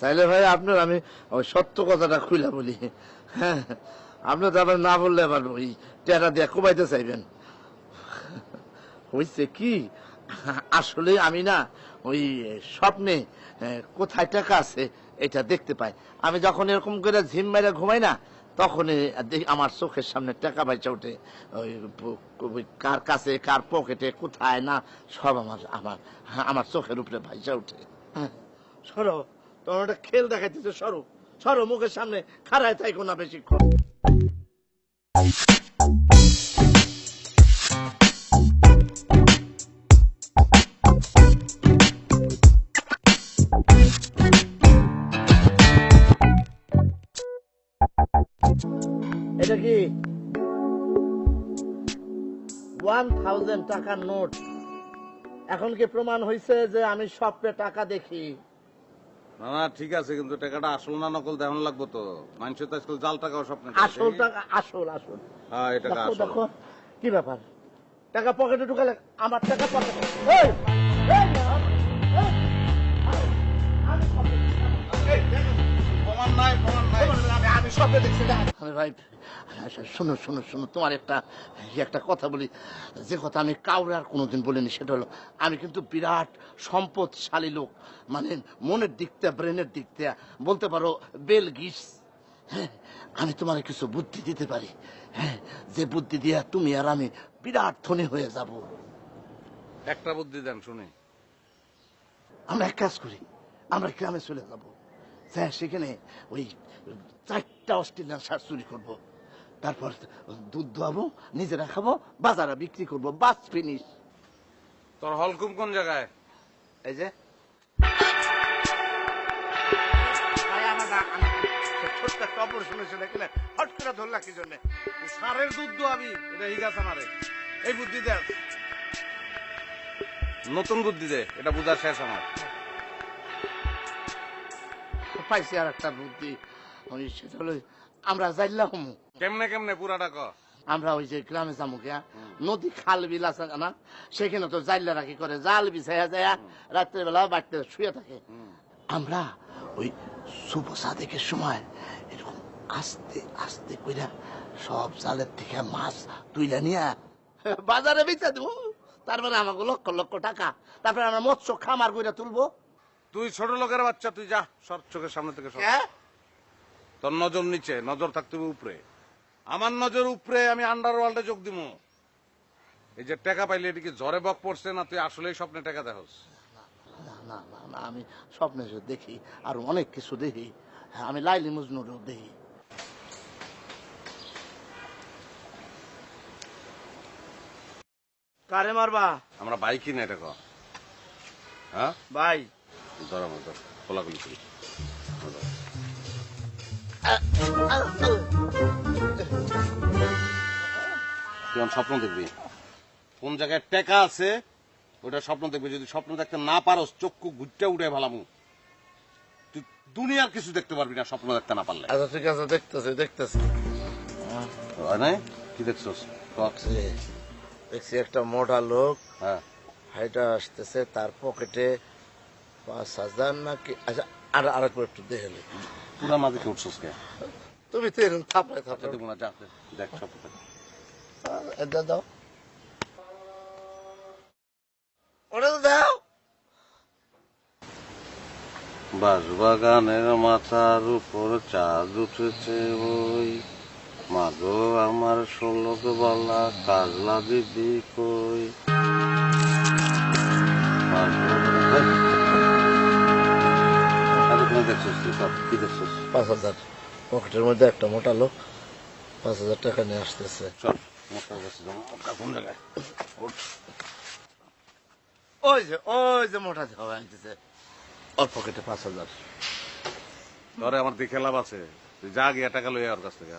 তাইলে ভাই আপনার আমি সত্য কথাটা খুলে বলি। হ্যাঁ আপনি তো না বললে আবার ওই টেরা দিয়ে কমাইতে চাইবেন। হয়েছে কি? আসলে আমি না ওই স্বপ্নে কোথায় টাকা আছে এটা দেখতে পাই। আমি যখন এরকম করে ঝিম মেরে ঘুমাই না তখনই আমার চোখের সামনে টাকা বাইচা ওঠে। ওই কার কাছে কার পকেটে কোথায় না সব আমার আমার আমার চোখের উপরে ভাইসা ওঠে। হ্যাঁ, সরো। তোমার ওটা খেল দেখাইতেছে, সরো। সরো, মুখের সামনে খাড়ায় থাইকো না বেশিক্ষণ। এটা কি? ওয়ান থাউজেন্ড টাকার নোট। এখন কি প্রমাণ হয়েছে যে আমি স্বপ্নে টাকা দেখি? না না ঠিক আছে কিন্তু টাকাটা আসল না নকল দেখানো লাগবো তো মানুষ তো আজকাল জাল টাকাও স্বপ্ন আসল টাকা আসল আসল হ্যাঁ এটা টাকা আসল দেখো কি ব্যাপার টাকা পকেটে ঢুকালে আমার টাকা পকেটে এই! নাই প্রমাণ আমি- আমি স্বপ্নে দেখছি না। আরে ভাই শোনো শোনো শোনো তোমার একটা একটা কথা বলি। যে কথা আমি কাউরে আর কোনোদিন বলিনি সেটা হলো আমি কিন্তু বিরাট সম্পদশালী লোক। মানে মনের দিক থেকে ব্রেনের দিক থেকে। বলতে পারো বেল গিস হ্যাঁ আমি তোমার কিছু বুদ্ধি দিতে পারি। হ্যাঁ যে বুদ্ধি দিয়া তুমি আর আমি বিরাট ধনী হয়ে যাব। একটা বুদ্ধি দেন শুনে। আমরা এক কাজ করি আমরা গ্রামে চলে যাব। স্যার সেখানে ওই চারটা অস্ট্রেলিয়ান শার্ট চুরি করব। তারপর দুধ দোয়াবো নিজেরা খাব বাজারে বিক্রি করব। বাস ফিনিশ। তোর হলকুম কোন জায়গায়? এই যে। ছোট্ট একটা অপারেশন হয়েছিল এখানে হট করে ধরলা কি জন্য? সারের দুধ দোয়াবি এটা হিগাছ আমারে। এই বুদ্ধি দে নতুন বুদ্ধি দে এটা বুঝা শেষ আমার। পাইছি আর একটা বুদ্ধি। হলো আমরা যাইলা হমু কেমনে কেমনে পুরাটা ক? আমরা ওই যে গ্রামে যাব গিয়া নদী খাল বিল আছে না সেখানে তো জাইলা রাখি করে জাল বিছাইয়া যায় রাত্রে বেলা বাড়তে শুয়ে থাকে। আমরা ওই শুভ সাদেকের সময় এরকম আস্তে আস্তে কইরা সব জালের থেকে মাছ তুইলা নিয়া বাজারে বেচা দেবো। তারপরে আমাকে লক্ষ লক্ষ টাকা। তারপরে আমরা মৎস্য খামার কইরা তুলবো। তুই ছোট লোকের বাচ্চা তুই যা সব চোখের সামনে থেকে হ্যাঁ? তোর নজর নিচে নজর থাকতে হবে উপরে। আমার নজর উপরে আমি আন্ডারওয়ার্ল্ডে যোগ দিমু। এই যে টাকা পাইলে এটা কি ঝরে বক পড়ছে না তুই আসলেই স্বপ্নে টাকা দেখস? না না না না আমি স্বপ্নে দেখি আর অনেক কিছু দেখি হ্যাঁ, আমি লাইলি মজনুরও দেখি। কারে মারবা? আমরা বাইক কিনে এটা হ্যাঁ? ভাই ধর ধর খোলাখুলি করি। তুই স্বপ্ন দেখবি। কোন জায়গায় টাকা আছে ওটা স্বপ্ন দেখবি। যদি স্বপ্ন দেখতে না পারস চক্ষু ঘুরতে উঠে ভালামু। তুই দুনিয়ার কিছু দেখতে পারবি না স্বপ্ন দেখতে না পারলে। আচ্ছা ঠিক আছে দেখতেছি দেখতেছি। কি দেখছস। দেখছি একটা মোটা লোক। হ্যাঁ। হাইটা আসতেছে তার পকেটে পাঁচ হাজার নাকি আচ্ছা আর আরেকবার একটু দেখে নি। পুরা মাঝে কে উঠছস কে? তুমি তো এরকম থাপড়ে আচ্ছা থাপড়ে দেবো না যা দেখ দেখ। এটা দাও। ওটা তো দাও। বাঁশবাগানের মাথার উপর চাঁদ উঠেছে ওই। মাগো আমার ষোলক বলা কাজলা দিদি কই? পাঁচ হাজার পকেটের মধ্যে একটা মোটা লোক পাঁচ হাজার টাকা নিয়ে আসতেছে। ওই যে ওই যে মোটা ঝাওয়া আনতেছে। ওর পকেটে পাঁচ হাজার। ধরে আমার দেখে লাভ আছে। যা গিয়া টাকা লইয়া ওর কাছ থেকে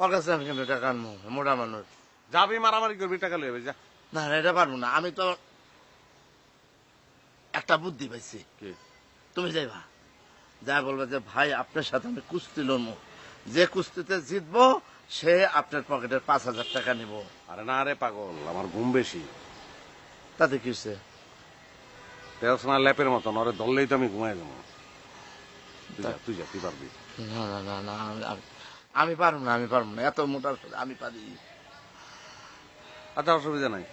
ওর কাছে আমি কিন্তু টাকা আনব? মোটা মানুষ। যাবি মারামারি করবি টাকা লইয়া যা। না এটা পারব না। আমি তো একটা বুদ্ধি পাইছি। কি? তুমি যাইবা। যা বলবে যে ভাই আপনার সাথে আমি কুস্তি লড়বো। যে কুস্তিতে জিতবো সে আপনার পকেটের পাঁচ হাজার টাকা নিব। আরে না রে পাগল আমার ঘুম বেশি। তাতে কি হচ্ছে তেরোশো না ল্যাপের মতন ওরে ধরলেই তো আমি ঘুমাই যাব। তুই যা, তুই পারবি। না না না না আমি- আমি না আমি পারব না। এত মোটা আমি পারি। আচ্ছা অসুবিধা নাই।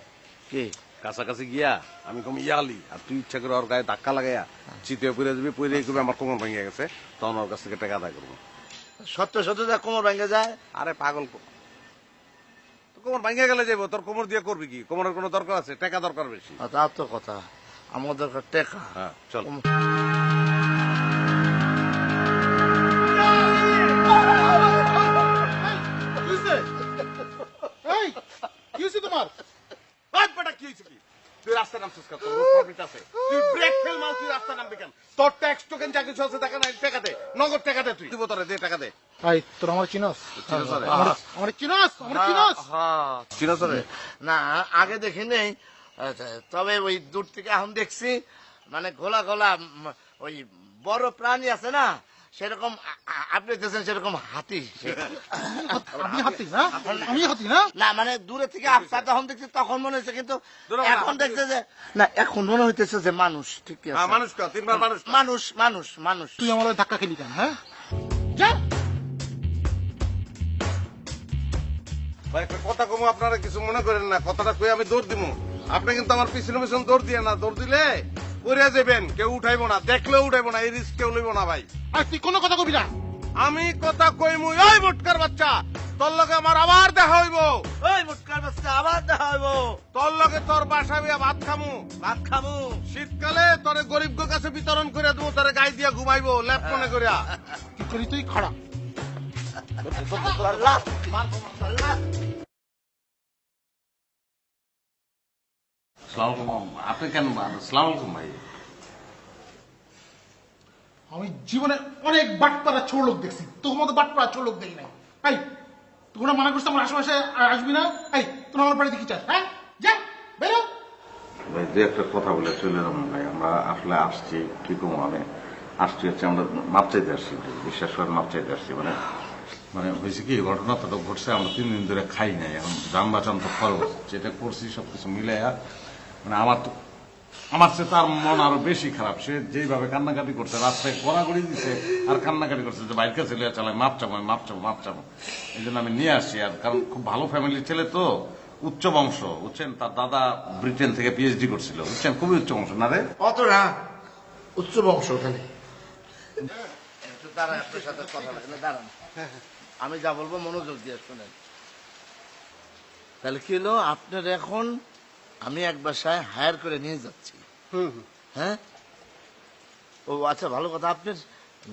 কি? কাছাকাছি গিয়া আমি কম ইয়ালি আর তুই ইচ্ছা করে ওর গায়ে ধাক্কা লাগাইয়া চিতে পড়ে যাবি পড়ে করবি আমার কোমর ভেঙে গেছে। তখন ওর কাছ থেকে টাকা আদায় করব। সত্য সত্য যা কোমর ভেঙে যায় আরে পাগল কো- কোমর ভেঙে গেলে যাব তোর কোমর দিয়ে করবি কি? কোমরের কোনো দরকার আছে? টাকা দরকার বেশি। আর তা তো কথা আমার দরকার টেকা। হ্যাঁ চল। এই কি হয়েছে তোমার? কি হয়েছে কি? তুই রাস্তা নামছিস কেন তোর প্রফিট আছে। তুই ব্রেক ফেল মাল তুই রাস্তা নামবি কেন তোর ট্যাক্স টোকেন যা কিছু আছে টাকা নাই টাকা দে। নগদ টাকা দে তুই। দিব তোরে দে টাকা দে। ভাই তোর আমার চিনস? চিনস আমার আমার চিনস? আমার চিনস? চিনস রে না আগে দেখি নেই। আচ্ছা, তবে ওই দূর থেকে এখন দেখছি মানে ঘোলা ঘোলা ওই বড় প্রাণী আছে না সেরকম আপনি দেখছেন সেরকম হাতি। আমি হাতি না? আমি হাতি না? না মানে দূরে থেকে আপনার তখন দেখছি তখন মনে হচ্ছে কিন্তু এখন দেখছে যে না এখন মনে হইতেছে যে মানুষ ঠিক হ্যাঁ আছে মানুষ তিনবার মানুষ মানুষ মানুষ মানুষ। তুই আমার ধাক্কা খেলি কেন হ্যাঁ? যা! ভাই একটা কথা কমু আপনারা কিছু মনে করেন না কথাটা কই আমি দৌড় দিমু? আপনি কিন্তু আমার পিছনে পিছনে দৌড় দিয়ে না দৌড় দিলে পড়ে যাবেন কেউ উঠাইবো না দেখলেও উঠাইবো না এই রিস্ক কেউ লইব না ভাই। আর তুই কোনো কথা কবি না। আমি কথা কইমু ওই মোটকার বাচ্চা তোর লগে আমার আবার দেখা হইব। ওই মুটকার বাচ্চা আবার দেখা হইব। তোর লগে তোর বাসা বিয়া ভাত খামু। ভাত খামু। শীতকালে তোরে গরিব কাছে বিতরণ করে দেবো তোরে গায়ে দিয়া ঘুমাইবো ল্যাপ মনে করিয়া কি করি তুই? খাড়া। আপনি কেন সালাম আলাইকুম ভাই? আমি জীবনে অনেক বাটপাড়া ছোট লোক দেখছি। তোর মতো বাটপাড়া ছোট লোক দেখি নাই। এই তোমরা মানা করছিস আমার আশেপাশে আসবি না? এই তোর আমার বাড়িতে কি চাস হ্যাঁ? যা বেরো ভাই দু একটা কথা বলে চলে ভাই। আমরা আসলে আসছি কি কম আমি? আসছি হচ্ছে আমরা মাপ চাইতে আসছি বিশ্বাস করে মাপ চাইতে আসছি। মানে মানে হয়েছে কি ঘটনাটা তো ঘটছে আমরা তিন দিন ধরে খাই নাই। এখন বাঁচান তো খরচ। যেটা করছি সবকিছু মিলাইয়া মানে আমার তো আমার সে তার মন আরও বেশি খারাপ। সে যেইভাবে কান্নাকাটি করছে রাস্তায় কড়াকড়ি দিছে আর কান্নাকাটি করছে যে বাইকের ছেলে চালায় মাপ চাবো আমি মাপ চাবো মাপ চাবো। এই জন্য আমি নিয়ে আসছি আর কারণ খুব ভালো ফ্যামিলির ছেলে তো উচ্চ বংশ বুঝছেন? তার দাদা ব্রিটেন থেকে পিএইচডি করছিল বুঝছেন? খুবই উচ্চ বংশ না রে? অত না উচ্চ বংশ ওখানে। দাঁড়ান আপনার সাথে কথা লাগলে দাঁড়ান। আমি যা বলব মনোযোগ দিয়ে শুনেন। তাহলে কি হলো? আপনার এখন আমি এক বাসায় হায়ার করে নিয়ে যাচ্ছি। হ্যাঁ? ও আচ্ছা ভালো কথা। আপনার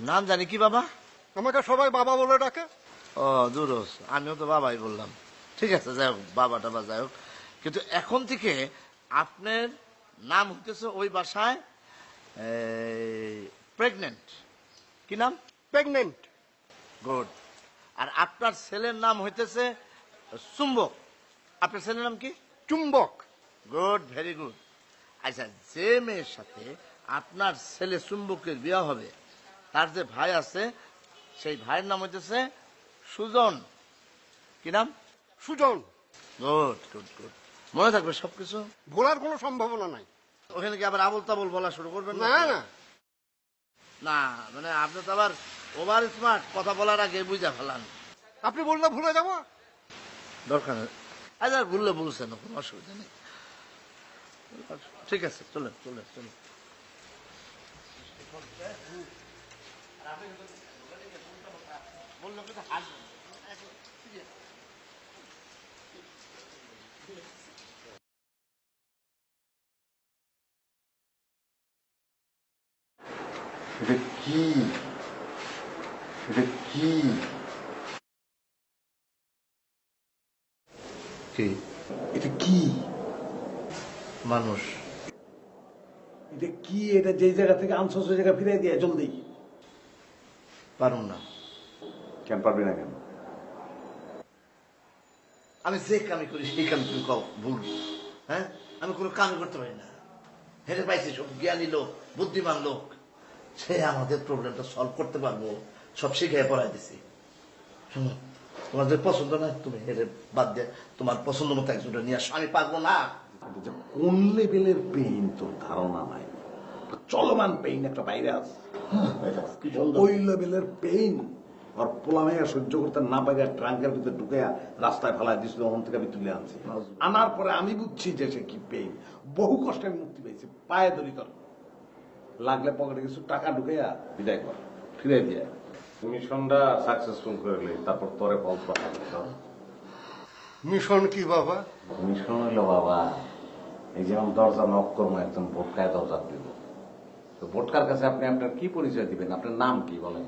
নাম জানি কি বাবা? আমাকে সবাই বাবা বলে ডাকে। ও দুরস আমিও তো বাবাই বললাম। ঠিক আছে যাই হোক বাবা টাবা যাই হোক। কিন্তু এখন থেকে আপনার নাম হইতেছে ওই বাসায় প্রেগনেন্ট কি নাম? প্রেগনেন্ট গুড আর আপনার ছেলের নাম হইতেছে চুম্বক। আপনার ছেলের নাম কি? চুম্বক। গুড ভেরি গুড আচ্ছা যে মেয়ের সাথে আপনার ছেলে চুম্বকের বিয়ে হবে। তার যে ভাই আছে সেই ভাইয়ের নাম হইতেছে সুজন। কি নাম? সুজন। গুড গুড গুড মনে থাকবে সবকিছু? ভোলার কোনো সম্ভাবনা নাই। ওখানে কি আবার আবল তাবল বলা শুরু করবেন না না। না মানে আপনি তো আবার ওভার স্মার্ট কথা বলার আগে বুঝা ফেলান। আপনি বললে ভুলে যাব? দরকার আচ্ছা ভুললে বলছেন কোনো অসুবিধা নেই। ঠিক আছে চলে চলে চলে এটা কি এটা কি কি এটা কি মানুষ। এটা কি? এটা যে জায়গা থেকে আনছো সেই জায়গা ফিরে দিয়ে জলদি। পারুম না। কেন পারবি না কেন? আমি যে কামি করি সেই কামি তুমি কও ভুল। হ্যাঁ? আমি কোনো কামই করতে পারি না। হেরে পাইছি সব জ্ঞানী লোক বুদ্ধিমান লোক। সে আমাদের প্রবলেমটা সলভ করতে পারব সব শিখে পড়াই দিছি। শোনো তোমার যে পছন্দ না তুমি হেরে বাদ দিয়ে তোমার পছন্দ মতো একজনটা নিয়ে আসো। আমি পারব না। কোন লেভেলের পেইন তোর ধারণা নাই? চলমান পেইন একটা ভাইরাস ওই লেভেলের পেইন আর পোলামে সহ্য করতে না পারে ট্রাঙ্কের ভিতরে ঢুকে রাস্তায় ফেলাই দিছিল ওখান থেকে আমি তুলে আনছি। আনার পরে আমি বুঝছি যে সে কি পেইন বহু কষ্টে আমি মুক্তি পেয়েছি। পায়ে দড়ি কর লাগলে পকেটে কিছু টাকা ঢুকে বিদায় কর। ফিরে দিয়ে মিশনটা সাকসেসফুল করলে তারপর তোরে ফল পাওয়া মিশন কি বাবা? মিশন হইল বাবা এই যেমন দরজা নক করব একদম ভোটকায় দরজা দিব তো ভোটকার কাছে আপনি আপনার কি পরিচয় দিবেন? আপনার নাম কি বলেন?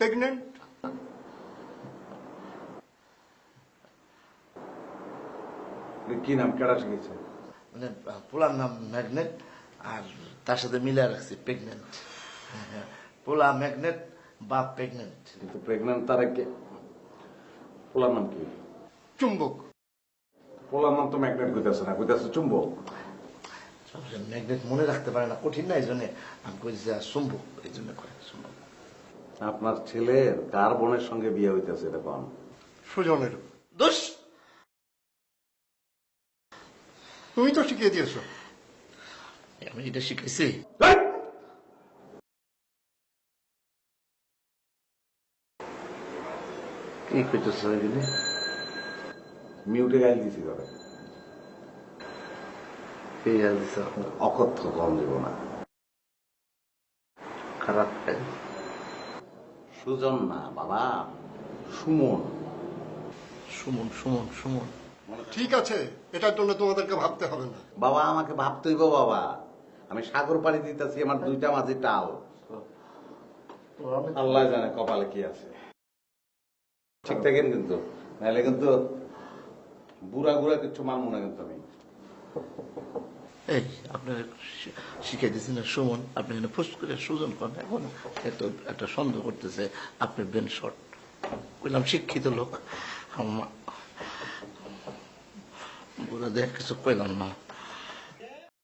প্রেগনেন্ট কি নাম? কেডা শিখেছে? মানে পোলার নাম ম্যাগনেট আর তার সাথে মিলে রাখছি প্রেগনেন্ট পোলা ম্যাগনেট বা প্রেগনেন্ট কিন্তু প্রেগনেন্ট তারা কে? পোলার নাম কি? চুম্বক। পোলার নাম তো ম্যাগনেট কইতেছে না কইতেছে চুম্বক। ম্যাগনেট মনে রাখতে পারে না কঠিন না এই জন্য আমি কইছি যে চুম্বক এই জন্য করে চুম্বক। আপনার ছেলের কার বোনের সঙ্গে বিয়ে হইতেছে এটা কোন সুজনের। দোষ? তুমি তো শিখিয়ে দিয়েছ। আমি এটা শিখেছি। কি কইতেছ এগুলি মিউটে গাইল দিছি দিছ অকথ্য কম দিব না। খারাপ সুজন না বাবা। সুমন। সুমন সুমন সুমন। ঠিক আছে এটার জন্য তোমাদেরকে ভাবতে হবে না। বাবা আমাকে ভাবতে হইব বাবা। আমি সাগর পাড়ি দিতেছি আমার দুইটা মাঝে টাল আল্লাহ জানে কপালে কি আছে। ঠিক থাকেন কিন্তু। নাহলে কিন্তু বুড়া গুড়া কিছু মানবো না কিন্তু আমি। এই, আপনার শিখে দিয়েছেন সুমন, আপনি ফুস করে সুজন করেন এখন এত একটা সন্দেহ করতেছে, আপনি বেন শর্ট। বললাম, শিক্ষিত লোক। বুড়া দেখ, কিছু কইলাম না।